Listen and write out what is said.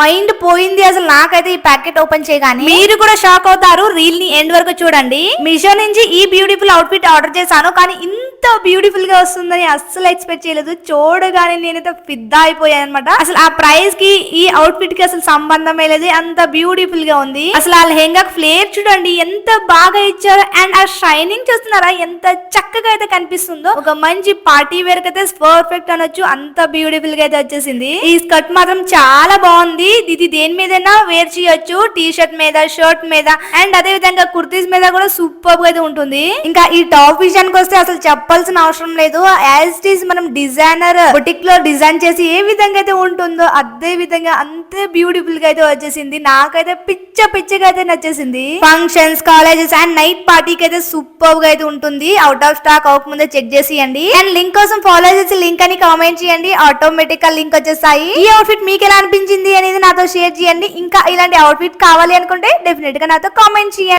Mind పోయింది అసలు నాకైతే ఈ ప్యాకెట్ ఓపెన్ చేయగానే. మీరు కూడా షాక్ అవుతారు రీల్ని ఎండ్ వరకు చూడండి. మీషో నుంచి ఈ బ్యూటిఫుల్ అవుట్ఫిట్ ఆర్డర్ చేశాను కానీ ఇంత బ్యూటిఫుల్గా వస్తుందని అస్సలు ఎక్స్పెక్ట్ చేయలేదు. చూడగానే నేనైతే ఫిద్దా అయిపోయాను అనమాట అసలు ఆ ప్రైస్కి ఈ అవుట్ఫిట్కి అసలు సంబంధమే లేదు. అంత బ్యూటిఫుల్గా ఉంది. అసలు ఆ లెహంగా ఫ్లేర్ చూడండి ఎంత బాగా ఇచ్చారు అండ్ ఆ షైనింగ్ చూస్తున్నారా ఎంత చక్కగా అయితే కనిపిస్తుందో. ఒక మంచి పార్టీ వేర్ అయితే పర్ఫెక్ట్ అనొచ్చు. అంత బ్యూటిఫుల్గా అయితే వచ్చేసింది. ఈ స్కర్ట్ మాత్రం చాలా బాగుంది. ఇది దేని మీదైనా వేర్ చేయొచ్చు. టీ షర్ట్ మీద షర్ట్ మీద అండ్ అదే విధంగా కుర్తీస్ మీద కూడా సూపర్గా అయితే ఉంటుంది. ఇంకా ఈ టాప్ విషయానికి వస్తే అసలు చెప్ప చెప్పాల్సిన అవసరం లేదు. యాజ్ ఇట్ ఈస్ మనం డిజైనర్ బుటిక్లో డిజైన్ చేసి ఏ విధంగా అయితే ఉంటుందో అదే విధంగా అంతే బ్యూటిఫుల్గా అయితే వచ్చేసింది. నాకైతే పిచ్చ పిచ్చగా అయితే నచ్చేసింది. ఫంక్షన్స్ కాలేజెస్ అండ్ నైట్ పార్టీకి అయితే సూపర్గా అయితే ఉంటుంది. అవుట్ ఆఫ్ స్టాక్ అవ్వకముందే చెక్ చేసేయండి. అండ్ లింక్ కోసం ఫాలో చేసి లింక్ అని కామెంట్ చేయండి. ఆటోమేటిక్గా లింక్ వచ్చేస్తాయి. ఈ అవుట్ఫిట్ మీకు ఎలా అనిపించింది అనేది నాతో షేర్ చేయండి. ఇంకా ఇలాంటి అవుట్ఫిట్ కావాలి అనుకుంటే డెఫినెట్గా నాతో కామెంట్ చేయండి.